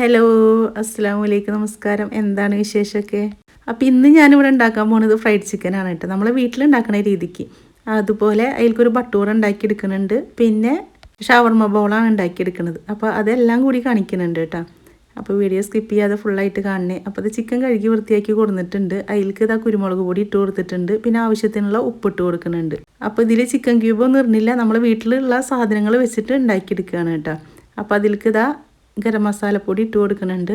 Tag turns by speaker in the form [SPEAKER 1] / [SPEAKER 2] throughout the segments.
[SPEAKER 1] Hello അസ്സാം വലൈക്കും നമസ്കാരം. എന്താണ് വിശേഷമൊക്കെ? അപ്പോൾ ഇന്ന് ഞാനിവിടെ ഉണ്ടാക്കാൻ പോകുന്നത് ഫ്രൈഡ് ചിക്കൻ ആണ് കേട്ടോ. നമ്മളെ വീട്ടിലുണ്ടാക്കുന്ന രീതിക്ക്. അതുപോലെ അതിൽക്കൊരു ബട്ടൂർ ഉണ്ടാക്കി എടുക്കുന്നുണ്ട്. പിന്നെ ഷവർമ ബോളാണ് ഉണ്ടാക്കിയെടുക്കുന്നത് അപ്പോൾ അതെല്ലാം കൂടി കാണിക്കുന്നുണ്ട് കേട്ടോ. അപ്പോൾ വീഡിയോ സ്കിപ്പ് ചെയ്യാതെ ഫുള്ളായിട്ട് കാണണേ. അപ്പോൾ അത് ചിക്കൻ കഴുകി വൃത്തിയാക്കി കൊടുത്തിട്ടുണ്ട് അതിൽക്ക് ഇതാ കുരുമുളക് പൊടി ഇട്ട് കൊടുത്തിട്ടുണ്ട്. പിന്നെ ആവശ്യത്തിനുള്ള ഉപ്പിട്ട് കൊടുക്കുന്നുണ്ട്. അപ്പോൾ ഇതിൽ ചിക്കൻ ക്യൂബ് ഒന്നും ഇടുന്നില്ല. നമ്മൾ വീട്ടിലുള്ള സാധനങ്ങൾ വെച്ചിട്ട് ഉണ്ടാക്കിയെടുക്കുകയാണ് കേട്ടോ. അപ്പോൾ അതിൽക്ക് ഇതാ ഗരം മസാല പൊടി ഇട്ട് കൊടുക്കുന്നുണ്ട്.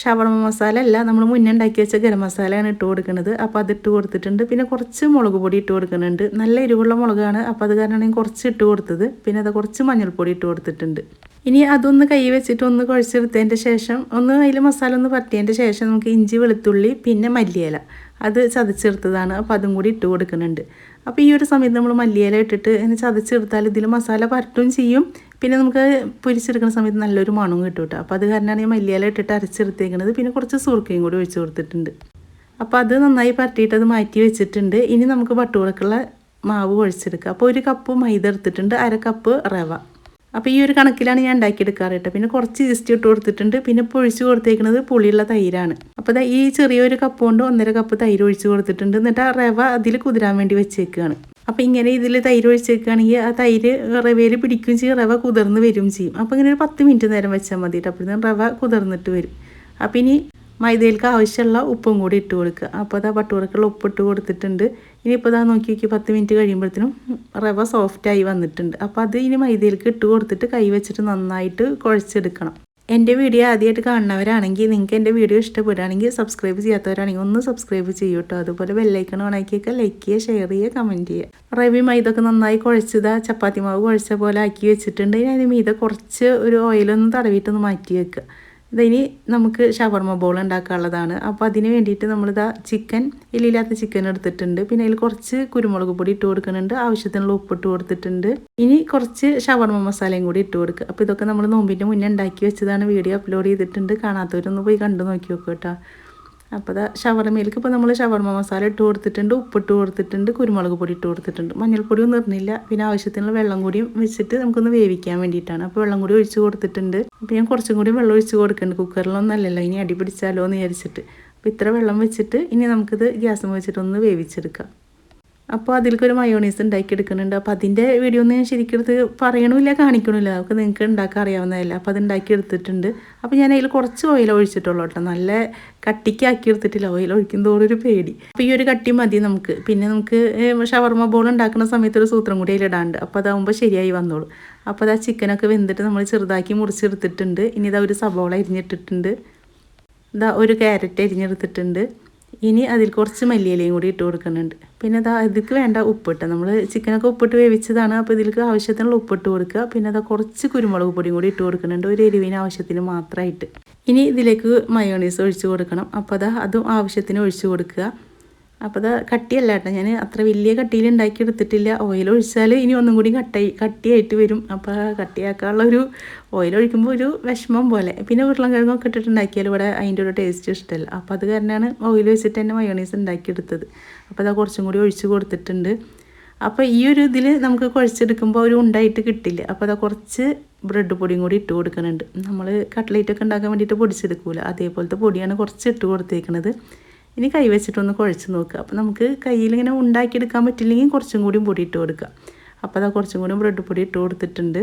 [SPEAKER 1] ഷവർമ മസാല അല്ല നമ്മൾ മുന്നേ ഉണ്ടാക്കി വെച്ച ഗരം മസാലയാണ് ഇട്ട് കൊടുക്കുന്നത്. അപ്പോൾ അത് ഇട്ട് കൊടുത്തിട്ടുണ്ട്. പിന്നെ കുറച്ച് മുളക് പൊടി ഇട്ട് കൊടുക്കുന്നുണ്ട്. നല്ല എരിവുള്ള മുളകാണ്. അപ്പോൾ അത് കാരണമാണ് ഞാൻ കുറച്ച് ഇട്ട് കൊടുത്തത്. പിന്നെ അത് കുറച്ച് മഞ്ഞൾപ്പൊടി ഇട്ട് കൊടുത്തിട്ടുണ്ട്. ഇനി അതൊന്ന് കൈ വെച്ചിട്ട് ഒന്ന് കുഴച്ചെടുത്തതിന്റെ ശേഷം ഒന്ന് അതിൽ മസാല ഒന്ന് പറ്റിയതിന്റെ ശേഷം നമുക്ക് ഇഞ്ചി വെളുത്തുള്ളി പിന്നെ മല്ലിയില. അത് ചതച്ചെടുത്തതാണ്. അപ്പോൾ അതും കൂടി ഇട്ട് കൊടുക്കുന്നുണ്ട്. അപ്പോൾ ഈ ഒരു സമയത്ത് നമ്മൾ മല്ലിയില ഇട്ടിട്ട് ഇങ്ങനെ ചതച്ചെടുത്താൽ ഇതിൽ മസാല പരട്ടും ചെയ്യും. പിന്നെ നമുക്ക് പൊരിച്ചെടുക്കുന്ന സമയത്ത് നല്ലൊരു മണവും കിട്ടും കേട്ടോ. അപ്പോൾ അത് കാരണമാണ് ഞാൻ മല്ലിയില ഇട്ടിട്ട് അരച്ചെടുത്തേക്കുന്നത് പിന്നെ കുറച്ച് സുർക്കയും കൂടി ഒഴിച്ച് കൊടുത്തിട്ടുണ്ട്. അപ്പോൾ അത് നന്നായി പറ്റിയിട്ട് അത് മാറ്റി വെച്ചിട്ടുണ്ട്. ഇനി നമുക്ക് പട്ടുകൾക്കുള്ള മാവ് കുഴച്ചെടുക്കുക അപ്പോൾ ഒരു കപ്പ് മൈദ എടുത്തിട്ടുണ്ട്. അര കപ്പ് റവ. അപ്പോൾ ഈ ഒരു കണക്കിലാണ് ഞാൻ ഉണ്ടാക്കിയെടുക്കാറ് കേട്ടോ. പിന്നെ കുറച്ച് ഈസ്റ്റ് ഇട്ട് കൊടുത്തിട്ടുണ്ട്. പിന്നെ ഇപ്പോൾ ഒഴിച്ച് കൊടുത്തേക്കുന്നത് പുളിയുള്ള തൈരാണ്. അപ്പോൾ ഈ ചെറിയൊരു കപ്പ് കൊണ്ട് ഒന്നര കപ്പ് തൈര് ഒഴിച്ച് കൊടുത്തിട്ടുണ്ട്. എന്നിട്ട് ആ റവ അതിൽ കുതിരാൻ വേണ്ടി വെച്ചേക്കുകയാണ് അപ്പോൾ ഇങ്ങനെ ഇതിൽ തൈര് ഒഴിച്ചേക്കുകയാണെങ്കിൽ ആ തൈര് റവയിൽ പിടിക്കുകയും ചെയ്യും റവ കുതിർന്ന് വരും ചെയ്യും. അപ്പോൾ ഇങ്ങനെ ഒരു പത്ത് മിനിറ്റ് നേരം വെച്ചാൽ മതി അപ്പോഴത്തേക്കും റവ കുതിർന്നിട്ട് വരും. അപ്പോൾ ഇനി മൈദയിലേക്ക് ആവശ്യമുള്ള ഉപ്പും കൂടി ഇട്ട് കൊടുക്കുക അപ്പോൾ അതാ പട്ടുകറക്കുള്ള ഉപ്പ് ഇട്ട് കൊടുത്തിട്ടുണ്ട്. ഇനിയിപ്പോൾ ഇതാ നോക്കി നോക്കി പത്ത് മിനിറ്റ് കഴിയുമ്പോഴത്തേനും റവ സോഫ്റ്റായി വന്നിട്ടുണ്ട്. അപ്പോൾ അത് ഇനി മൈദയിലേക്ക് ഇട്ട് കൊടുത്തിട്ട് കൈ വെച്ചിട്ട് നന്നായിട്ട് കുഴച്ചെടുക്കണം. എന്റെ വീഡിയോ ആദ്യമായിട്ട് കാണുന്നവരാണെങ്കിൽ നിങ്ങൾക്ക് എന്റെ വീഡിയോ ഇഷ്ടപ്പെടുകയാണെങ്കിൽ സബ്സ്ക്രൈബ് ചെയ്യാത്തവരാണെങ്കിൽ ഒന്ന് സബ്സ്ക്രൈബ് ചെയ്യൂ കേട്ടോ അതുപോലെ ബെല്ലൈക്കൺ ഓണാക്കിയൊക്കെ ലൈക്ക് ചെയ്യുക ഷെയർ ചെയ്യുക കമന്റ് ചെയ്യുക. റവി മൈദൊക്കെ നന്നായി കുഴച്ചതാ ചപ്പാത്തി മാവ് കുഴച്ച പോലെ ആക്കി വെച്ചിട്ടുണ്ട്. അതിന് മീത കുറച്ച് ഒരു ഓയിലൊന്ന് തടവിയിട്ടൊന്ന് മാറ്റി വെക്കുക ഇതിനി നമുക്ക് ഷവർമ ബോൾ ഉണ്ടാക്കാനുള്ളതാണ്. അപ്പോൾ അതിന് വേണ്ടിയിട്ട് നമ്മളിതാ ചിക്കൻ എല്ലില്ലാത്ത ചിക്കൻ എടുത്തിട്ടുണ്ട്. പിന്നെ അതിൽ കുറച്ച് കുരുമുളക് പൊടി ഇട്ട് കൊടുക്കുന്നുണ്ട്. ആവശ്യത്തിനുള്ള ഉപ്പ് ഇട്ട് കൊടുത്തിട്ടുണ്ട്. ഇനി കുറച്ച് ഷവർമ മസാലയും കൂടി ഇട്ട് കൊടുക്കുക അപ്പോൾ ഇതൊക്കെ നമ്മൾ നോമ്പിന്റെ മുന്നേ ഉണ്ടാക്കി വെച്ചതാണ് വീഡിയോ അപ്ലോഡ് ചെയ്തിട്ടുണ്ട്. കാണാത്തവരൊന്ന് പോയി കണ്ടു നോക്കി നോക്കുക കേട്ടോ. അപ്പോൾ അത് ഷവർമയിലേക്ക് ഇപ്പോൾ നമ്മൾ ഷവർമ മസാല ഇട്ട് കൊടുത്തിട്ടുണ്ട് ഉപ്പിട്ട് കൊടുത്തിട്ടുണ്ട് കുരുമുളക് പൊടി ഇട്ട് കൊടുത്തിട്ടുണ്ട്. മഞ്ഞൾപ്പൊടി ഒന്നും ഇടുന്നില്ല പിന്നെ ആവശ്യത്തിനുള്ള വെള്ളം കൂടിയും വെച്ചിട്ട് നമുക്കൊന്ന് വേവിക്കാൻ വേണ്ടിയിട്ടാണ്. അപ്പോൾ വെള്ളം കൂടി ഒഴിച്ച് കൊടുത്തിട്ടുണ്ട്. അപ്പോൾ ഞാൻ കുറച്ചും കൂടി വെള്ളം ഒഴിച്ച് കൊടുക്കുന്നുണ്ട് കുക്കറിലൊന്നും അല്ലല്ലോ ഇനി അടിപിടിച്ചാലോ എന്ന് വിചാരിച്ചിട്ട്. അപ്പോൾ ഇത്ര വെള്ളം വെച്ചിട്ട് ഇനി നമുക്കിത് ഗ്യാസ് വെച്ചിട്ടൊന്ന് വേവിച്ചെടുക്കാം. അപ്പോൾ അതിലേക്ക് ഒരു മയോണീസ് ഉണ്ടാക്കി എടുക്കുന്നുണ്ട്. അപ്പോൾ അതിന്റെ വീഡിയോ ഒന്നും ഞാൻ ശരിക്കും എടുത്ത് പറയണമില്ല കാണിക്കണമില്ല. നമുക്ക് നിങ്ങൾക്ക് ഉണ്ടാക്കാൻ അറിയാവുന്നതല്ല. അപ്പോൾ അത് ഉണ്ടാക്കി എടുത്തിട്ടുണ്ട്. അപ്പോൾ ഞാൻ അതിൽ കുറച്ച് ഓയിൽ ഒഴിച്ചിട്ടുള്ളൂ കേട്ടോ. നല്ല കട്ടിക്കാക്കി എടുത്തിട്ടില്ല. ഓയിൽ ഒഴിക്കും ഒരു പേടി. അപ്പോൾ ഈ ഒരു കട്ടി മതി നമുക്ക്. പിന്നെ നമുക്ക് ഷവർമ ബോൾ ഉണ്ടാക്കുന്ന സമയത്ത് ഒരു സൂത്രം കൂടി അതിലിടാണ്ട്. അപ്പോൾ അതാകുമ്പോൾ ശരിയായി വന്നോളൂ. അപ്പോൾ അത് ആ ചിക്കനൊക്കെ വെന്തിട്ട് നമ്മൾ ചെറുതാക്കി മുറിച്ചെടുത്തിട്ടുണ്ട്. ഇനി ഇതാ ഒരു സബോള അരിഞ്ഞിട്ടിട്ടുണ്ട്. ഇതാ ഒരു ക്യാരറ്റ് അരിഞ്ഞെടുത്തിട്ടുണ്ട്. ഇനി അതിൽ കുറച്ച് മല്ലിയിലയും കൂടി ഇട്ട് കൊടുക്കുന്നുണ്ട്. പിന്നെ അതാ ഇതിക്ക് വേണ്ട ഉപ്പിട്ട് നമ്മൾ ചിക്കനൊക്കെ ഉപ്പിട്ട് വേവിച്ചതാണ്. അപ്പോൾ ഇതിലേക്ക് ആവശ്യത്തിനുള്ള ഉപ്പിട്ട് കൊടുക്കുക. പിന്നെ അതാ കുറച്ച് കുരുമുളക് പൊടിയും കൂടി ഇട്ട് കൊടുക്കുന്നുണ്ട്. ഒരു എരിവിന് ആവശ്യത്തിന് മാത്രമായിട്ട്. ഇനി ഇതിലേക്ക് മയോണീസ് ഒഴിച്ച് കൊടുക്കണം. അപ്പോൾ അതാ അതും ആവശ്യത്തിന് ഒഴിച്ച് കൊടുക്കുക. അപ്പോൾ അത് കട്ടിയല്ല കേട്ടോ ഞാൻ അത്ര വലിയ കട്ടിയിൽ ഉണ്ടാക്കി എടുത്തിട്ടില്ല ഓയിൽ ഒഴിച്ചാൽ ഇനി ഒന്നും കൂടി കട്ടായി കട്ടിയായിട്ട് വരും. അപ്പോൾ കട്ടിയാക്കാനുള്ള ഒരു ഓയിൽ ഒഴിക്കുമ്പോൾ ഒരു വിഷമം പോലെ. പിന്നെ ഉരുളക്കിഴങ്ങൊക്കെ ഇട്ടിട്ടുണ്ടാക്കിയാൽ ഇവിടെ അതിന്റെ ഒരു ടേസ്റ്റ് ഇഷ്ടമല്ല അപ്പോൾ അത് കാരണമാണ് ഓയിൽ വെച്ചിട്ട് തന്നെ മയോണീസ് ഉണ്ടാക്കിയെടുത്തത്. അപ്പോൾ അത് കുറച്ചും കൂടി ഒഴിച്ച് കൊടുത്തിട്ടുണ്ട്. അപ്പോൾ ഈ ഒരു ഇതിൽ നമുക്ക് കുഴച്ചെടുക്കുമ്പോൾ ഒരു ഉണ്ടായിട്ട് കിട്ടില്ല. അപ്പോൾ അത് കുറച്ച് ബ്രെഡ് പൊടിയും കൂടി ഇട്ട് കൊടുക്കുന്നുണ്ട്. നമ്മൾ കട്ട്ലേറ്റ് ഒക്കെ ഉണ്ടാക്കാൻ വേണ്ടിയിട്ട് പൊടിച്ചെടുക്കൂല. അതേപോലത്തെ പൊടിയാണ് കുറച്ച് ഇട്ട് കൊടുത്തേക്കുന്നത് ഇനി കൈ വെച്ചിട്ടൊന്ന് കുഴച്ച് നോക്കുക അപ്പോൾ നമുക്ക് കയ്യിൽ ഇങ്ങനെ ഉണ്ടാക്കിയെടുക്കാൻ പറ്റില്ലെങ്കിൽ കുറച്ചും കൂടി പൊടി ഇട്ട് കൊടുക്കുക അപ്പോൾ അതാ കുറച്ചും കൂടി ബ്രെഡ് പൊടി ഇട്ട് കൊടുത്തിട്ടുണ്ട്.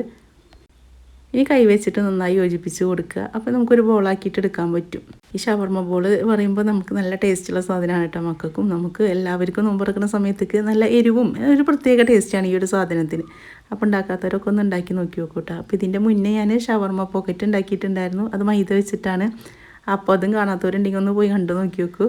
[SPEAKER 1] ഇനി കൈ വെച്ചിട്ട് നന്നായി യോജിപ്പിച്ച് കൊടുക്കുക അപ്പോൾ നമുക്കൊരു ബോളാക്കിയിട്ട് എടുക്കാൻ പറ്റും. ഈ ഷവർമ ബോൾ പറയുമ്പോൾ നമുക്ക് നല്ല ടേസ്റ്റുള്ള സാധനമാണ് കേട്ടോ മക്കൾക്കും. നമുക്ക് എല്ലാവർക്കും നോമ്പ് തുറക്കുന്ന സമയത്തേക്ക് നല്ല എരിവും ഒരു പ്രത്യേക ടേസ്റ്റാണ് ഈ ഒരു സാധനത്തിന്. അപ്പോൾ ഉണ്ടാക്കാത്തവരൊക്കെ ഒന്ന് ഉണ്ടാക്കി നോക്കി നോക്കൂ കേട്ടോ. അപ്പോൾ ഇതിന്റെ മുന്നേ ഞാൻ ഷവർമ പോക്കറ്റ് ഉണ്ടാക്കിയിട്ടുണ്ടായിരുന്നു. അത് മൈദ വെച്ചിട്ടാണ്. അപ്പോൾ അതും കാണാത്തവരുണ്ടെങ്കിൽ ഒന്ന് പോയി കണ്ടു നോക്കി നോക്കൂ.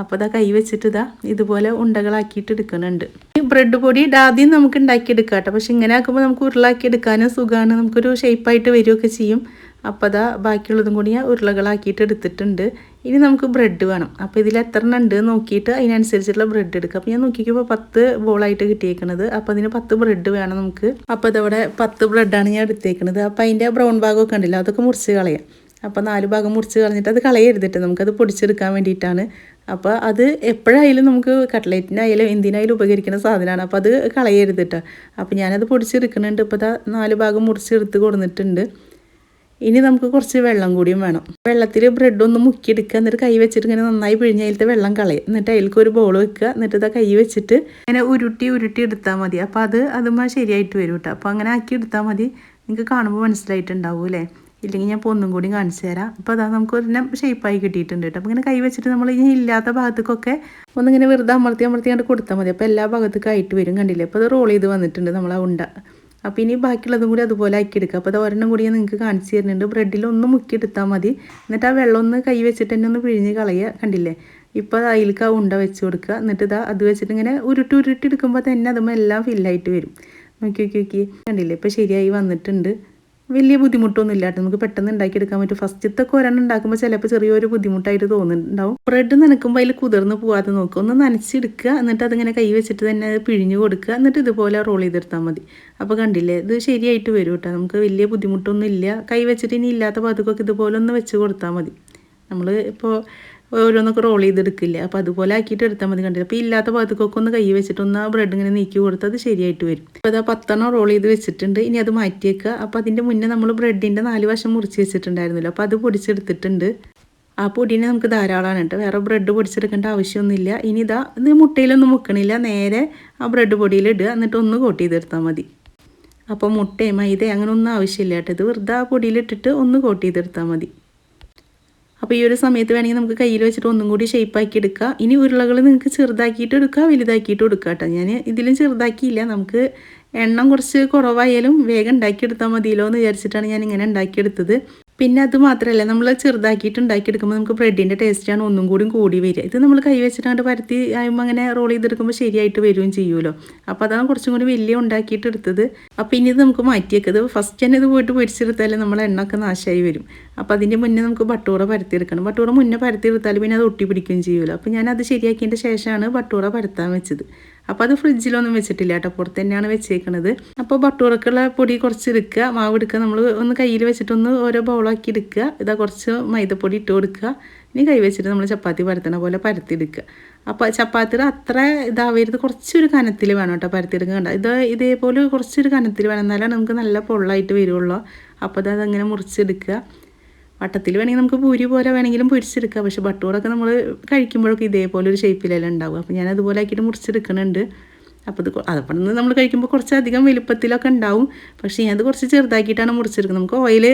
[SPEAKER 1] അപ്പോൾ ഇതാ കൈ വെച്ചിട്ട് ഇതാ ഇതുപോലെ ഉണ്ടകളാക്കിയിട്ട് എടുക്കുന്നുണ്ട്. ഈ ബ്രെഡ് പൊടി ആദ്യം നമുക്ക് ഉണ്ടാക്കിയെടുക്കാം കേട്ടോ. പക്ഷെ ഇങ്ങനെ ആക്കുമ്പോൾ നമുക്ക് ഉരുളാക്കി എടുക്കാനും സുഖമാണ്. നമുക്കൊരു ഷേപ്പായിട്ട് വരികയൊക്കെ ചെയ്യും. അപ്പോൾ അതാ ബാക്കിയുള്ളതും കൂടി ഞാൻ ഉരുളകളാക്കിയിട്ട് എടുത്തിട്ടുണ്ട്. ഇനി നമുക്ക് ബ്രെഡ് വേണം. അപ്പോൾ ഇതിൽ എത്ര എണ്ണം ഉണ്ട് നോക്കിയിട്ട് അതിനനുസരിച്ചുള്ള ബ്രെഡ് എടുക്കുക അപ്പോൾ ഞാൻ നോക്കിക്കുമ്പോൾ പത്ത് ബോളായിട്ട് കിട്ടിയേക്കുന്നത് അപ്പോൾ അതിന് പത്ത് ബ്രെഡ് വേണം നമുക്ക്. അപ്പോൾ അതവിടെ പത്ത് ബ്രെഡാണ് ഞാൻ എടുത്തേക്കണത്. അപ്പോൾ അതിന്റെ ബ്രൗൺ ഭാഗമൊക്കെ ഉണ്ടല്ലോ അതൊക്കെ മുറിച്ച് കളയാം. അപ്പോൾ നാല് ഭാഗം മുറിച്ച് കളഞ്ഞിട്ട് അത് കളയരുതിട്ട് നമുക്കത് പൊടിച്ചെടുക്കാൻ വേണ്ടിയിട്ടാണ്. അപ്പോൾ അത് എപ്പോഴായാലും നമുക്ക് കട്ട്ലേറ്റിനായാലും എന്തിനായാലും ഉപകരിക്കുന്ന സാധനമാണ്. അപ്പോൾ അത് കളയരുത് കേട്ടോ അപ്പോൾ ഞാനത് പൊടിച്ചെടുക്കുന്നുണ്ട് ഇപ്പോൾ ഇതാ നാല് ഭാഗം മുറിച്ചെടുത്ത് കൊടുത്തിട്ടുണ്ട്. ഇനി നമുക്ക് കുറച്ച് വെള്ളം കൂടിയും വേണം. വെള്ളത്തിൽ ബ്രെഡ് ഒന്ന് മുക്കിയെടുക്കുക. എന്നിട്ട് കൈ വെച്ചിട്ട് ഇങ്ങനെ നന്നായി പിഴിഞ്ഞ് അതിലത്തെ വെള്ളം കളയും. എന്നിട്ട് അതിലേക്ക് ഒരു ബോൾ വെക്കുക. എന്നിട്ട് ഇതാ കൈ വെച്ചിട്ട് ഇങ്ങനെ ഉരുട്ടി ഉരുട്ടി എടുത്താൽ മതി. അപ്പോൾ അത് അതുമ്പോൾ ശരിയായിട്ട് വരും കേട്ടോ അപ്പോൾ അങ്ങനെ ആക്കി എടുത്താൽ മതി. നിങ്ങൾക്ക് കാണുമ്പോൾ മനസ്സിലായിട്ടുണ്ടാവും അല്ലേ ഇല്ലെങ്കിൽ ഞാൻ ഒന്നും കൂടി കാണിച്ചു തരാം. അപ്പോൾ അതാ നമുക്ക് ഒരെണ്ണം ഷേപ്പായി കിട്ടിയിട്ടുണ്ട് കേട്ടോ. അപ്പോൾ ഇങ്ങനെ കൈ വെച്ചിട്ട് നമ്മൾ ഇനി ഇല്ലാത്ത ഭാഗത്തേക്കൊക്കെ ഒന്നിങ്ങനെ വെറുതെ അമർത്തി അമർത്തി കണ്ട് കൊടുത്താൽ മതി. അപ്പോൾ എല്ലാ ഭാഗത്തേക്കും ആയിട്ട് വരും കണ്ടില്ലേ? അപ്പോൾ അത് റോൾ ചെയ്ത് വന്നിട്ടുണ്ട് നമ്മൾ ഉണ്ട. അപ്പോൾ ഇനി ബാക്കിയുള്ളതും കൂടി അതുപോലെ ആക്കി എടുക്കുക അപ്പോൾ അത് ഒരെണ്ണം കൂടി ഞാൻ നിങ്ങൾക്ക് കാണിച്ചു തരുന്നുണ്ട്. ബ്രെഡിൽ ഒന്ന് മുക്കി എടുത്താൽ മതി. എന്നിട്ട് ആ വെള്ളം ഒന്ന് കൈ വെച്ചിട്ട് തന്നെ ഒന്ന് പിഴിഞ്ഞ് കളയുക കണ്ടില്ലേ? ഇപ്പോൾ അത് അതിലേക്ക് ആ ഉണ്ട വെച്ച് കൊടുക്കുക. എന്നിട്ട് ഇതാ അത് വെച്ചിട്ട് ഇങ്ങനെ ഉരുട്ടി ഉരുട്ടി എടുക്കുമ്പോൾ തന്നെ അതുമ്പോൾ എല്ലാം ഫില്ലായിട്ട് വരും. നോക്കി നോക്കി നോക്കി. കണ്ടില്ലേ? ഇപ്പോൾ ശരിയായി വന്നിട്ടുണ്ട്. വലിയ ബുദ്ധിമുട്ടൊന്നും ഇല്ലാട്ടോ. നമുക്ക് പെട്ടെന്ന് ഉണ്ടാക്കിയെടുക്കാൻ പറ്റും. ഫസ്റ്റത്തൊക്കെ ഒരെണ്ണം ഉണ്ടാക്കുമ്പോൾ ചിലപ്പോൾ ചെറിയൊരു ബുദ്ധിമുട്ടായിട്ട് തോന്നുന്നുണ്ടാവും. ബ്രെഡ് നനക്കുമ്പോൾ അതിൽ കുതിർന്ന് പോവാതെ നോക്കുക ഒന്ന് നനച്ചെടുക്കുക എന്നിട്ട് അതിങ്ങനെ കൈ വെച്ചിട്ട് തന്നെ പിഴിഞ്ഞ് കൊടുക്കുക എന്നിട്ട് ഇതുപോലെ റോൾ ചെയ്തെടുത്താൽ മതി. അപ്പോൾ കണ്ടില്ലേ ഇത് ശരിയായിട്ട് വരും കേട്ടോ നമുക്ക് വലിയ ബുദ്ധിമുട്ടൊന്നും ഇല്ല. കൈ വെച്ചിട്ട് ഇനി ഇല്ലാത്ത പതുക്കൊക്കെ ഇതുപോലെ ഒന്ന് വെച്ച് കൊടുത്താൽ മതി. നമ്മൾ ഇപ്പോൾ ഓരോന്നൊക്കെ റോൾ ചെയ്തെടുക്കില്ല? അപ്പോൾ അതുപോലെ ആക്കിയിട്ട് എടുത്താൽ മതി കണ്ടില്ല? അപ്പോൾ ഇല്ലാത്ത ഭാഗത്തേക്കൊക്കെ ഒന്ന് കൈ വെച്ചിട്ടൊന്ന് ആ ബ്രെഡ് ഇങ്ങനെ നീക്കി കൊടുത്താൽ അത് ശരിയായിട്ട് വരും. അപ്പോൾ അതാ പത്തെണ്ണം റോൾ ചെയ്ത് വെച്ചിട്ടുണ്ട്. ഇനി അത് മാറ്റിയേക്കുക അപ്പോൾ അതിന്റെ മുന്നേ നമ്മൾ ബ്രെഡിന്റെ നാല് വശം മുറിച്ച് വെച്ചിട്ടുണ്ടായിരുന്നല്ലോ. അപ്പോൾ അത് പൊടിച്ചെടുത്തിട്ടുണ്ട്. ആ പൊടിനെ നമുക്ക് ധാരാളമാണ് കേട്ടോ. വേറെ ബ്രെഡ് പൊടിച്ചെടുക്കേണ്ട ആവശ്യമൊന്നുമില്ല. ഇനി ഇതാ ഇത് മുട്ടയിലൊന്നും മുക്കണില്ല നേരെ ആ ബ്രെഡ് പൊടിയിൽ ഇടുക. എന്നിട്ട് ഒന്ന് കോട്ട് ചെയ്തെടുത്താൽ മതി. അപ്പോൾ മുട്ടയും മൈദ അങ്ങനെ ഒന്നും ആവശ്യമില്ല കേട്ടോ. ഇത് വെറുതെ ആ പൊടിയിലിട്ടിട്ട് ഒന്ന് കോട്ട് ചെയ്തെടുത്താൽ മതി. അപ്പോൾ ഈ ഒരു സമയത്ത് വേണമെങ്കിൽ നമുക്ക് കയ്യിൽ വെച്ചിട്ട് ഒന്നും കൂടി ഷേപ്പാക്കി എടുക്കുക ഇനി ഉരുളകൾ നിങ്ങൾക്ക് ചെറുതാക്കിയിട്ട് എടുക്കുക വലുതാക്കിയിട്ട് എടുക്കുക കേട്ടോ. ഞാൻ ഇതിലും ചെറുതാക്കിയില്ല. നമുക്ക് എണ്ണം കുറച്ച് കുറവായാലും വേഗം ഉണ്ടാക്കിയെടുത്താൽ മതിയല്ലോ എന്ന് വിചാരിച്ചിട്ടാണ് ഞാൻ ഇങ്ങനെ ഉണ്ടാക്കിയെടുത്തത്. പിന്നെ അത് മാത്രമല്ല നമ്മൾ ചെറുതാക്കിയിട്ട് ഉണ്ടാക്കിയെടുക്കുമ്പോൾ നമുക്ക് ബ്രെഡിന്റെ ടേസ്റ്റാണ് ഒന്നും കൂടി കൂടി വരിക. ഇത് നമ്മൾ കൈ വെച്ചിട്ടാണ്ട് പരത്തി ആയുമ്പോൾ അങ്ങനെ റോൾ ചെയ്തെടുക്കുമ്പോൾ ശരിയായിട്ട് വരികയും ചെയ്യുമല്ലോ. അപ്പോൾ അതാണ് കുറച്ചും കൂടി വലിയ ഉണ്ടാക്കിയിട്ട് എടുത്തത്. അപ്പോൾ ഇനി ഇത് നമുക്ക് മാറ്റിയേക്കത് ഫസ്റ്റ് തന്നെ ഇത് പോയിട്ട് പൊരിച്ചെടുത്താലേ നമ്മളെ എണ്ണൊക്കെ നാശമായി വരും. അപ്പോൾ അതിന്റെ മുന്നേ നമുക്ക് ബട്ടൂറ പരത്തിയെടുക്കണം. ബട്ടൂറ മുന്നേ പരത്തിയെടുത്താൽ പിന്നെ അത് ഒട്ടി പിടിക്കുകയും ചെയ്യുമല്ലോ. അപ്പോൾ ഞാൻ അത് ശരിയാക്കിയതിന്റെ ശേഷമാണ് ബട്ടൂറ പരത്താൻ വെച്ചത്. അപ്പോൾ അത് ഫ്രിഡ്ജിലൊന്നും വെച്ചിട്ടില്ല കേട്ടോ. പുറത്ത് തന്നെയാണ് വെച്ചേക്കണത്. അപ്പോൾ ബട്ടൂറക്കുള്ള പൊടി കുറച്ച് എടുക്കുക മാവ് എടുക്കുക നമ്മൾ ഒന്ന് കയ്യിൽ വെച്ചിട്ടൊന്ന് ഓരോ ബൗളാക്കി എടുക്കുക ഇതാ കുറച്ച് മൈദപ്പൊടി ഇട്ട് കൊടുക്കുക ഇനി കൈ വെച്ചിട്ട് നമ്മൾ ചപ്പാത്തി പരത്തണ പോലെ പരത്തിയെടുക്കുക അപ്പോൾ ചപ്പാത്തിയുടെ അത്ര ഇതാവരുത്. കുറച്ചൊരു കനത്തിൽ വേണം കേട്ടോ പരത്തിയെടുക്കുക കണ്ട? ഇത് ഇതേപോലെ കുറച്ചൊരു കനത്തിൽ വേണം. എന്നാലാണ് നമുക്ക് നല്ല പൊള്ളായിട്ട് വരുള്ളൂ. അപ്പോൾ അത് അതങ്ങനെ മുറിച്ചെടുക്കുക വട്ടത്തിൽ വേണമെങ്കിൽ നമുക്ക് പൂരി പോലെ വേണമെങ്കിലും പൊരിച്ചെടുക്കാം. പക്ഷേ ബട്ടൂറൊക്കെ നമ്മൾ കഴിക്കുമ്പോഴൊക്കെ ഇതേപോലെ ഒരു ഷേപ്പിലെല്ലാം ഉണ്ടാവും അപ്പോൾ ഞാൻ അതുപോലെ ആക്കിയിട്ട് മുറിച്ചെടുക്കുന്നുണ്ട്. അപ്പോൾ ഇത് അതപ്പം നിന്ന് നമ്മൾ കഴിക്കുമ്പോൾ കുറച്ചധികം വലുപ്പത്തിലൊക്കെ ഉണ്ടാവും. പക്ഷേ ഞാനത് കുറച്ച് ചെറുതാക്കിയിട്ടാണ് മുറിച്ചെടുക്കുന്നത്. നമുക്ക് ഓയിൽ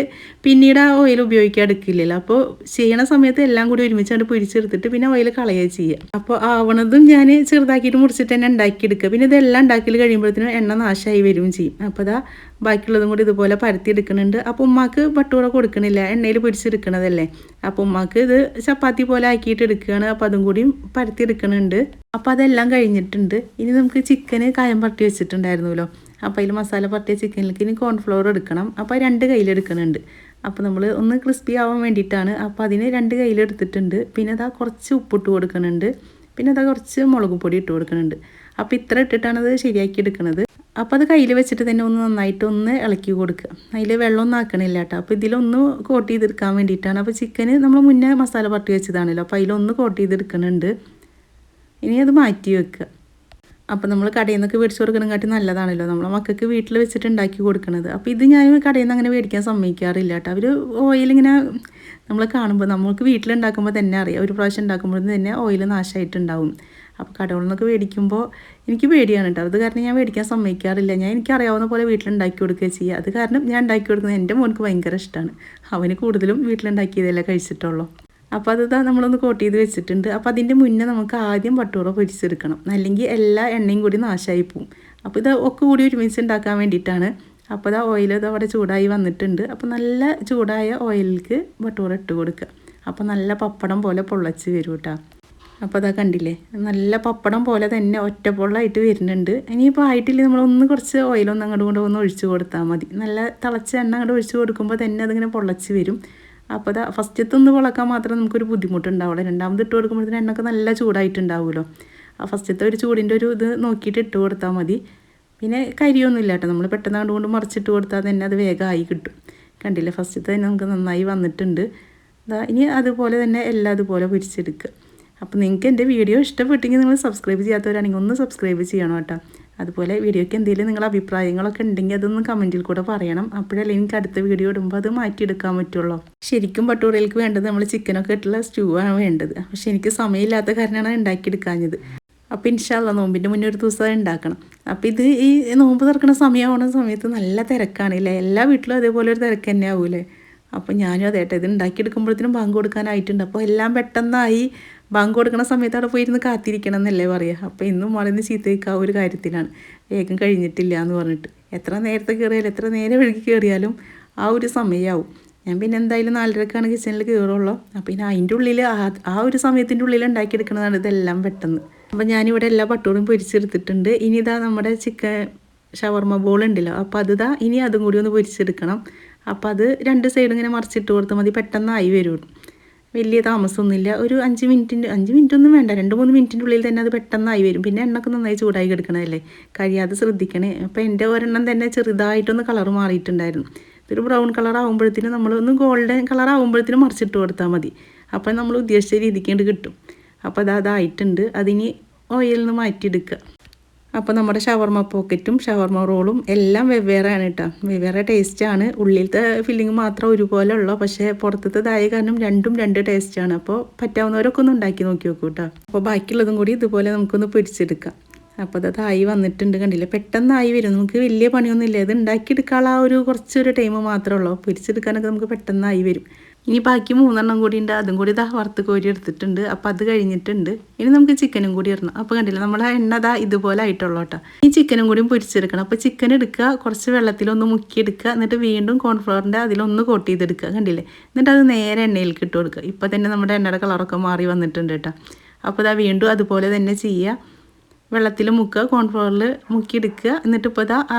[SPEAKER 1] പിന്നീട് ആ ഓയിൽ ഉപയോഗിക്കാൻ എടുക്കില്ലല്ലോ അപ്പോൾ ചെയ്യണ സമയത്ത് എല്ലാം കൂടി ഒരുമിച്ചാണ് പൊരിച്ചെടുത്തിട്ട് പിന്നെ ഓയിൽ കളയുക ചെയ്യുക. അപ്പോൾ ആവണതും ഞാൻ ചെറുതാക്കിയിട്ട് മുറിച്ചിട്ട് തന്നെ ഉണ്ടാക്കിയെടുക്കുക. പിന്നെ ഇതെല്ലാം ഉണ്ടാക്കി കഴിയുമ്പോഴത്തേനും എണ്ണ നാശമായി വരികയും ചെയ്യും. അപ്പോൾ അതാ ബാക്കിയുള്ളതും കൂടി ഇതുപോലെ പരത്തി എടുക്കുന്നുണ്ട് അപ്പോൾ ഉമ്മാക്ക് ബട്ടൂറ കൊടുക്കണില്ല. എണ്ണയിൽ പൊരിച്ചെടുക്കണതല്ലേ. അപ്പോൾ ഉമ്മാക്ക് ഇത് ചപ്പാത്തി പോലെ ആക്കിയിട്ട് എടുക്കുകയാണ്. അപ്പോൾ അതും കൂടി പരത്തി എടുക്കുന്നുണ്ട് അപ്പോൾ അതെല്ലാം കഴിഞ്ഞിട്ടുണ്ട്. ഇനി നമുക്ക് ചിക്കന് കായം പരട്ടി വെച്ചിട്ടുണ്ടായിരുന്നല്ലോ. അപ്പോൾ അതിൽ മസാല പരട്ടിയ ചിക്കനിലേക്ക് ഇനി കോൺഫ്ലവർ എടുക്കണം. അപ്പോൾ രണ്ട് കയ്യിലെടുക്കുന്നുണ്ട് അപ്പോൾ നമ്മൾ ഒന്ന് ക്രിസ്പി ആവാൻ വേണ്ടിയിട്ടാണ്. അപ്പോൾ അതിന് രണ്ട് കയ്യിലെടുത്തിട്ടുണ്ട്. പിന്നെ അതാ കുറച്ച് ഉപ്പിട്ട് കൊടുക്കുന്നുണ്ട് പിന്നെ അതാ കുറച്ച് മുളക് പൊടി ഇട്ട് കൊടുക്കുന്നുണ്ട് അപ്പോൾ ഇത്ര ഇട്ടിട്ടാണ് അത് ശരിയാക്കി എടുക്കുന്നത് അപ്പോൾ അത് കയ്യിൽ വെച്ചിട്ട് തന്നെ ഒന്ന് നന്നായിട്ട് ഒന്ന് ഇളക്കി കൊടുക്കുക. അതിൽ വെള്ളമൊന്നും ആക്കണില്ല കേട്ടോ. അപ്പോൾ ഇതിലൊന്ന് കോട്ട് ചെയ്തെടുക്കാൻ വേണ്ടിയിട്ടാണ്. അപ്പോൾ ചിക്കന് നമ്മൾ മുന്നേ മസാല പട്ടി വെച്ചതാണല്ലോ. അപ്പോൾ അതിലൊന്ന് കോട്ട് ചെയ്തെടുക്കുന്നുണ്ട് ഇനി അത് മാറ്റി വെക്കുക. അപ്പോൾ നമ്മൾ കടയിൽ നിന്നൊക്കെ മേടിച്ച് കൊടുക്കണക്കാട്ടി നല്ലതാണല്ലോ. നമ്മളെ മക്കൾക്ക് വീട്ടിൽ വെച്ചിട്ട് ഉണ്ടാക്കി കൊടുക്കണത്. അപ്പോൾ ഇത് ഞാൻ കടയിൽ നിന്ന് അങ്ങനെ മേടിക്കാൻ സമ്മതിക്കാറില്ല കേട്ടോ. അവർ ഓയിലിങ്ങനെ നമ്മൾ കാണുമ്പോൾ നമ്മൾക്ക് വീട്ടിലുണ്ടാക്കുമ്പോൾ തന്നെ അറിയാം. ഒരു പ്രാവശ്യം ഉണ്ടാക്കുമ്പോൾ തന്നെ ഓയിൽ നാശമായിട്ടുണ്ടാവും അപ്പോൾ കടകളിൽ നിന്നൊക്കെ മേടിക്കുമ്പോൾ എനിക്ക് പേടിയാണ് കേട്ടോ അത് കാരണം ഞാൻ മേടിക്കാൻ സമ്മതിക്കാറില്ല. ഞാൻ എനിക്കറിയാവുന്ന പോലെ വീട്ടിലുണ്ടാക്കി കൊടുക്കുകയും ചെയ്യുക. അത് കാരണം ഞാൻ ഉണ്ടാക്കി കൊടുക്കുന്നത് എന്റെ മോനക്ക് ഭയങ്കര ഇഷ്ടമാണ് അവന് കൂടുതലും വീട്ടിലുണ്ടാക്കിയതല്ലേ കഴിച്ചിട്ടുള്ളൂ. അപ്പോൾ അത് നമ്മളൊന്ന് കോട്ട് ചെയ്ത് വെച്ചിട്ടുണ്ട്. അപ്പോൾ അതിന്റെ മുന്നേ നമുക്ക് ആദ്യം പട്ടൂറ പൊരിച്ചെടുക്കണം. അല്ലെങ്കിൽ എല്ലാ എണ്ണയും കൂടി നാശമായി പോവും. അപ്പോൾ ഇത് ഒക്കെ കൂടി ഒരുമിച്ച് ഉണ്ടാക്കാൻ വേണ്ടിയിട്ടാണ്. അപ്പോൾ അത് ഓയിൽ ഇത് അവിടെ ചൂടായി വന്നിട്ടുണ്ട്. അപ്പോൾ നല്ല ചൂടായ ഓയിലിലേക്ക് ബട്ടൂറ ഇട്ട് കൊടുക്കുക. അപ്പോൾ നല്ല പപ്പടം പോലെ പൊള്ളച്ച് വരും കേട്ടോ അപ്പോൾ അതാ കണ്ടില്ലേ? നല്ല പപ്പടം പോലെ തന്നെ ഒറ്റ പൊള്ളായിട്ട് വരുന്നുണ്ട്. ഇനിയിപ്പോൾ ആയിട്ടില്ല നമ്മളൊന്ന് കുറച്ച് ഓയിലൊന്നും അങ്ങോട്ട് കൊണ്ട് ഒന്ന് ഒഴിച്ച് കൊടുത്താൽ മതി. നല്ല തിളച്ച എണ്ണ അങ്ങോട്ട് ഒഴിച്ച് കൊടുക്കുമ്പോൾ തന്നെ അതിങ്ങനെ പൊള്ളച്ച് വരും. അപ്പോൾ അതാ ഫസ്റ്റത്തെ ഒന്ന് പൊളക്കാൻ മാത്രം നമുക്കൊരു ബുദ്ധിമുട്ടുണ്ടാവുള്ളൂ രണ്ടാമത് ഇട്ട് കൊടുക്കുമ്പോഴത്തേന് എണ്ണൊക്കെ നല്ല ചൂടായിട്ടുണ്ടാവുമല്ലോ ആ ഫസ്റ്റത്തെ ഒരു ചൂടിന്റെ ഒരു ഇത് നോക്കിയിട്ട് ഇട്ട് കൊടുത്താൽ മതി. പിന്നെ കരിയൊന്നും ഇല്ല കേട്ടോ നമ്മൾ പെട്ടെന്ന് അതുകൊണ്ട് മറിച്ചിട്ട് കൊടുത്താൽ തന്നെ അത് വേഗമായി കിട്ടും. കണ്ടില്ലേ? ഫസ്റ്റത്തെ തന്നെ നമുക്ക് നന്നായി വന്നിട്ടുണ്ട്. ഇനി അതുപോലെ തന്നെ എല്ലാം അതുപോലെ പൊരിച്ചെടുക്കുക. അപ്പോൾ നിങ്ങൾക്ക് എന്റെ വീഡിയോ ഇഷ്ടപ്പെട്ടെങ്കിൽ നിങ്ങൾ സബ്സ്ക്രൈബ് ചെയ്യാത്തവരാണെങ്കിൽ ഒന്ന് സബ്സ്ക്രൈബ് ചെയ്യണം കേട്ടോ. അതുപോലെ വീഡിയോയ്ക്ക് എന്തെങ്കിലും നിങ്ങളുടെ അഭിപ്രായങ്ങളൊക്കെ ഉണ്ടെങ്കിൽ അതൊന്ന് കമന്റിൽ കൂടെ പറയണം. അപ്പോഴല്ലേ എനിക്ക് അടുത്ത വീഡിയോ ഇടുമ്പോൾ അത് മാറ്റിയെടുക്കാൻ പറ്റുള്ളൂ. ശരിക്കും പട്ടൂറയിലേക്ക് വേണ്ടത് നമ്മൾ ചിക്കനൊക്കെ ഇട്ടുള്ള സ്റ്റൂ ആണ് വേണ്ടത്. പക്ഷെ എനിക്ക് സമയമില്ലാത്ത കാരണമാണ് ഉണ്ടാക്കിയെടുക്കാഞ്ഞത്. അപ്പോൾ ഇൻഷാല്ല നോമ്പിന്റെ മുന്നേ ഒരു ദിവസം ഉണ്ടാക്കണം. അപ്പോൾ ഇത് ഈ നോമ്പ് തുറക്കുന്ന സമയമാവുന്ന സമയത്ത് നല്ല തിരക്കാണ് ഇല്ലേ എല്ലാ വീട്ടിലും അതേപോലെ ഒരു തിരക്ക് തന്നെ ആവൂലേ അപ്പോൾ ഞാനും അതേട്ടെ ഇത് ഉണ്ടാക്കിയെടുക്കുമ്പോഴത്തേനും പങ്ക് കൊടുക്കാനായിട്ടുണ്ട്. അപ്പോൾ എല്ലാം പെട്ടെന്നായി ബാങ്ക് കൊടുക്കുന്ന സമയത്ത് അവിടെ പോയിരുന്ന് കാത്തിരിക്കണം എന്നല്ലേ പറയുക അപ്പോൾ ഇന്നും വളർന്ന് ചീത്തയ്ക്ക് ആ ഒരു കാര്യത്തിലാണ്. വേഗം കഴിഞ്ഞിട്ടില്ല എന്ന് പറഞ്ഞിട്ട്. എത്ര നേരത്തെ കയറിയാലും എത്ര നേരം വഴുകി കയറിയാലും ആ ഒരു സമയമാവും ഞാൻ പിന്നെ എന്തായാലും നാലരക്കാണ് കിച്ചണിൽ കയറുള്ളൂ. അപ്പോൾ പിന്നെ അതിന്റെ ഉള്ളിൽ ആ ഒരു സമയത്തിന്റെ ഉള്ളിൽ ഉണ്ടാക്കിയെടുക്കുന്നതാണ് ഇതെല്ലാം പെട്ടെന്ന്. അപ്പം ഞാനിവിടെ എല്ലാ പട്ടൂറും പൊരിച്ചെടുത്തിട്ടുണ്ട്. ഇനി ഇതാ നമ്മുടെ ചിക്കൻ ഷവർമ ബോൾ ഉണ്ടല്ലോ. അപ്പോൾ അത് ഇതാ ഇനി അതും കൂടി ഒന്ന് പൊരിച്ചെടുക്കണം. അപ്പോൾ അത് രണ്ട് സൈഡും ഇങ്ങനെ മറിച്ചിട്ട് കൊടുത്താൽ മതി. പെട്ടെന്നായി വരും. വലിയ താമസമൊന്നുമില്ല. ഒരു അഞ്ച് മിനിറ്റിന്റെ അഞ്ച് മിനിറ്റ് ഒന്നും വേണ്ട. രണ്ട് മൂന്ന് മിനിറ്റിന്റെ ഉള്ളിൽ തന്നെ അത് പെട്ടെന്നായി വരും. പിന്നെ എണ്ണക്ക് നന്നായി ചൂടായി കിടക്കണമല്ലേ കഴിയാതെ ശ്രദ്ധിക്കണേ. അപ്പോൾ എന്റെ ഒരെണ്ണം തന്നെ ചെറുതായിട്ടൊന്ന് കളർ മാറിയിട്ടുണ്ടായിരുന്നു. ഇതൊരു ബ്രൗൺ കളർ ആകുമ്പോഴത്തേനും നമ്മളൊന്ന് ഗോൾഡൻ കളർ ആകുമ്പോഴത്തേനും മറിച്ചിട്ട് കൊടുത്താൽ മതി. അപ്പോൾ നമ്മൾ ഉദ്ദേശിച്ച രീതിക്ക് കിട്ടും. അപ്പോൾ അത് അതായിട്ടുണ്ട്. അതിനി ഓയിലിൽ നിന്ന് മാറ്റിയെടുക്കുക. അപ്പോൾ നമ്മുടെ ഷവർമ പോക്കറ്റും ഷവർമ റോളും എല്ലാം വെവ്വേറെയാണ് കേട്ടോ. വെവ്വേറെ ടേസ്റ്റാണ് ഉള്ളിലത്തെ ഫില്ലിങ് മാത്രം ഒരുപോലെ ഉള്ളൂ പക്ഷേ പുറത്തത്തെ ഇതായ കാരണം രണ്ടും രണ്ട് ടേസ്റ്റാണ് അപ്പോൾ പറ്റാവുന്നവരൊക്കെ ഒന്ന് ഉണ്ടാക്കി നോക്കി നോക്കൂ കേട്ടോ. അപ്പോൾ ബാക്കിയുള്ളതും കൂടി ഇതുപോലെ നമുക്കൊന്ന് പിടിച്ചെടുക്കാം. അപ്പോൾ അത് ആയി വന്നിട്ടുണ്ട് കണ്ടില്ലേ? പെട്ടെന്നായി വരും. നമുക്ക് വലിയ പണിയൊന്നുമില്ല. ഇത് ഉണ്ടാക്കിയെടുക്കാനുള്ള ആ ഒരു കുറച്ചൊരു ടൈം മാത്രമേ ഉള്ളൂ. പിരിച്ചെടുക്കാനൊക്കെ നമുക്ക് പെട്ടെന്നായി വരും. ഇനി ബാക്കി മൂന്നെണ്ണം കൂടി ഉണ്ട് അതും കൂടി ഇതാ വറുത്ത് കോരി എടുത്തിട്ടുണ്ട്. അപ്പോൾ അത് കഴിഞ്ഞിട്ടുണ്ട്. ഇനി നമുക്ക് ചിക്കനും കൂടി ഇടണം. അപ്പോൾ കണ്ടില്ല നമ്മളെ എണ്ണ ദാ ഇതുപോലെ ആയിട്ടുള്ളൂ കേട്ടോ. ഈ ചിക്കനും കൂടി പൊരിച്ചെടുക്കണം. അപ്പോൾ ചിക്കൻ എടുക്കുക കുറച്ച് വെള്ളത്തിലൊന്ന് മുക്കിയെടുക്കുക എന്നിട്ട് വീണ്ടും കോൺഫ്ലവറിന്റെ അതിലൊന്ന് കോട്ട് ചെയ്തെടുക്കുക. കണ്ടില്ലേ? എന്നിട്ട് അത് നേരെ എണ്ണയിലേക്ക് ഇട്ട് കൊടുക്കുക. ഇപ്പോൾ തന്നെ നമ്മുടെ എണ്ണയുടെ കളറൊക്കെ മാറി വന്നിട്ടുണ്ട് കേട്ടോ. അപ്പോൾ ഇതാ വീണ്ടും അതുപോലെ തന്നെ ചെയ്യുക. വെള്ളത്തിൽ മുക്കുക കോൺഫ്ലവറിൽ മുക്കിയെടുക്കുക. എന്നിട്ട് ഇപ്പോൾ ഇതാ ആ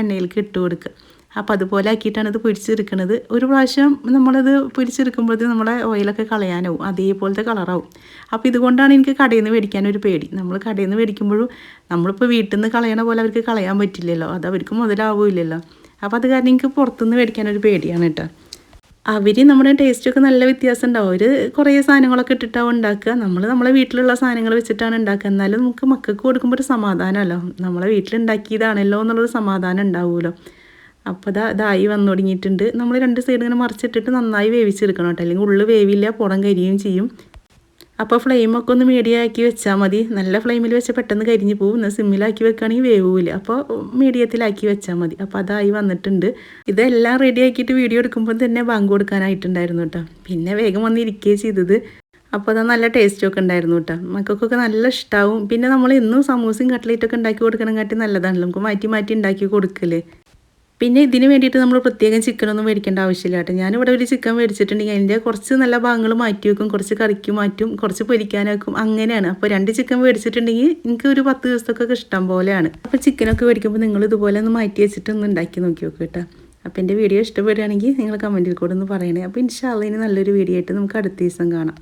[SPEAKER 1] എണ്ണയിലേക്ക് ഇട്ട് കൊടുക്കുക. അപ്പോൾ അതുപോലെ ആക്കിയിട്ടാണ് ഇത് പൊരിച്ചെടുക്കുന്നത് ഒരു പ്രാവശ്യം നമ്മളത് പൊരിച്ചെടുക്കുമ്പോഴത്തേക്കും നമ്മളെ ഓയിലൊക്കെ കളയാനാവും. അതേപോലത്തെ കളറാവും. അപ്പോൾ ഇതുകൊണ്ടാണ് എനിക്ക് കടയിൽ നിന്ന് മേടിക്കാൻ ഒരു പേടി. നമ്മൾ കടയിൽ നിന്ന് മേടിക്കുമ്പോഴും നമ്മളിപ്പോൾ വീട്ടിൽ നിന്ന് കളയണ പോലെ അവർക്ക് കളയാൻ പറ്റില്ലല്ലോ. അത് അവർക്ക് മുതലാവില്ലല്ലോ അപ്പോൾ അത് കാരണം എനിക്ക് പുറത്തുനിന്ന് മേടിക്കാൻ ഒരു പേടിയാണ് കേട്ടോ. അവർ നമ്മുടെ ടേസ്റ്റൊക്കെ നല്ല വ്യത്യാസം ഉണ്ടാവും. അവർ കുറേ സാധനങ്ങളൊക്കെ ഇട്ടിട്ടാവും ഉണ്ടാക്കുക. നമ്മൾ നമ്മളെ വീട്ടിലുള്ള സാധനങ്ങൾ വെച്ചിട്ടാണ് ഉണ്ടാക്കുക. എന്നാലും നമുക്ക് മക്കൾക്ക് കൊടുക്കുമ്പോൾ ഒരു സമാധാനമല്ലോ. നമ്മളെ വീട്ടിലുണ്ടാക്കിയതാണല്ലോ എന്നുള്ളൊരു സമാധാനം ഉണ്ടാവുമല്ലോ. അപ്പോൾ ഇതാ ഇതായി വന്നു തുടങ്ങിയിട്ടുണ്ട് നമ്മൾ രണ്ട് സൈഡ് ഇങ്ങനെ മറിച്ചിട്ടിട്ട് നന്നായി വേവിച്ചെടുക്കണം കേട്ടോ. അല്ലെങ്കിൽ ഉള്ളു വേവില്ല പുറം കരിയും ചെയ്യും. അപ്പോൾ ഫ്ലെയിമൊക്കെ ഒന്ന് മീഡിയമാക്കി വെച്ചാൽ മതി. നല്ല ഫ്ലെയിമിൽ വെച്ചാൽ പെട്ടെന്ന് കരിഞ്ഞ് പോകും എന്നാൽ സിമ്മിലാക്കി വെക്കുകയാണെങ്കിൽ വേവില്ല അപ്പോൾ മീഡിയത്തിലാക്കി വെച്ചാൽ മതി. അപ്പോൾ അതായി വന്നിട്ടുണ്ട്. ഇതെല്ലാം റെഡി ആക്കിയിട്ട് വീഡിയോ എടുക്കുമ്പോൾ തന്നെ ബാങ്ക് കൊടുക്കാനായിട്ടുണ്ടായിരുന്നു കേട്ടോ. പിന്നെ വേഗം വന്ന് ഇരിക്കുകയും ചെയ്തത്. അപ്പോൾ അത് നല്ല ടേസ്റ്റൊക്കെ ഉണ്ടായിരുന്നു കേട്ടോ. മക്കൾക്കൊക്കെ നല്ല ഇഷ്ടമാവും പിന്നെ നമ്മൾ ഇന്നും സമൂസയും കട്ട്ലേറ്റൊക്കെ ഉണ്ടാക്കി കൊടുക്കണം കാട്ടി നല്ലതാണല്ലോ. നമുക്ക് മാറ്റി മാറ്റി ഉണ്ടാക്കി കൊടുക്കൽ. പിന്നെ ഇതിന് വേണ്ടിയിട്ട് നമ്മൾ പ്രത്യേകം ചിക്കനൊന്നും മേടിക്കേണ്ട ആവശ്യമില്ല കേട്ടോ. ഞാനിവിടെ ഒരു ചിക്കൻ മേടിച്ചിട്ടുണ്ടെങ്കിൽ അതിന്റെ കുറച്ച് നല്ല ഭാഗങ്ങൾ മാറ്റി വെക്കും കുറച്ച് കറിക്ക് മാറ്റും കുറച്ച് പൊരിക്കാനാക്കും അങ്ങനെയാണ്. അപ്പോൾ രണ്ട് ചിക്കൻ മേടിച്ചിട്ടുണ്ടെങ്കിൽ എനിക്ക് ഒരു പത്ത് ദിവസത്തൊക്കെ ഇഷ്ടം പോലെയാണ്. അപ്പോൾ ചിക്കനൊക്കെ മേടിക്കുമ്പോൾ നിങ്ങൾ ഇതുപോലെ ഒന്ന് മാറ്റി വെച്ചിട്ട് ഒന്ന് ഉണ്ടാക്കി നോക്കി നോക്കുക കേട്ടോ. അപ്പോൾ എന്റെ വീഡിയോ ഇഷ്ടപ്പെടുകയാണെങ്കിൽ നിങ്ങൾ കമന്റിൽ കൂടെ ഒന്ന് പറയണേ. അപ്പോൾ ഇൻഷാല്ല ഇനി നല്ലൊരു വീഡിയോ ആയിട്ട് നമുക്ക് അടുത്ത ദിവസം കാണാം.